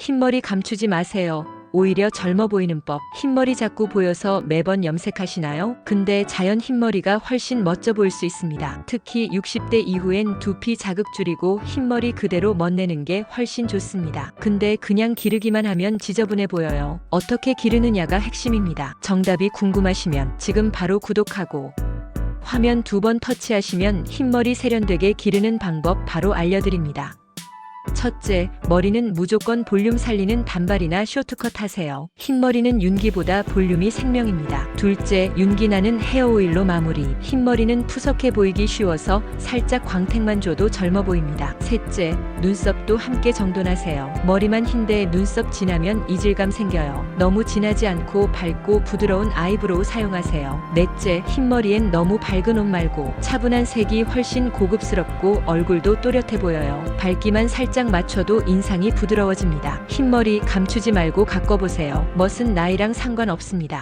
흰머리 감추지 마세요. 오히려 젊어 보이는 법. 흰머리 자꾸 보여서 매번 염색하시나요? 근데 자연 흰머리가 훨씬 멋져 보일 수 있습니다. 특히 60대 이후엔 두피 자극 줄이고 흰머리 그대로 멋내는 게 훨씬 좋습니다. 근데 그냥 기르기만 하면 지저분해 보여요. 어떻게 기르느냐가 핵심입니다. 정답이 궁금하시면 지금 바로 구독하고 화면 두 번 터치하시면 흰머리 세련되게 기르는 방법 바로 알려드립니다. 첫째, 머리는 무조건 볼륨 살리는 단발이나 쇼트컷 하세요. 흰머리는 윤기보다 볼륨이 생명입니다. 둘째, 윤기 나는 헤어오일로 마무리. 흰머리는 푸석해 보이기 쉬워서 살짝 광택만 줘도 젊어 보입니다. 셋째, 눈썹도 함께 정돈하세요. 머리만 흰데 눈썹 진하면 이질감 생겨요. 너무 진하지 않고 밝고 부드러운 아이브로우 사용하세요. 넷째, 흰머리엔 너무 밝은 옷 말고 차분한 색이 훨씬 고급스럽고 얼굴도 또렷해 보여요. 밝기만 살짝 맞춰도 인상이 부드러워집니다. 흰머리 감추지 말고 가꿔보세요. 멋은 나이랑 상관없습니다.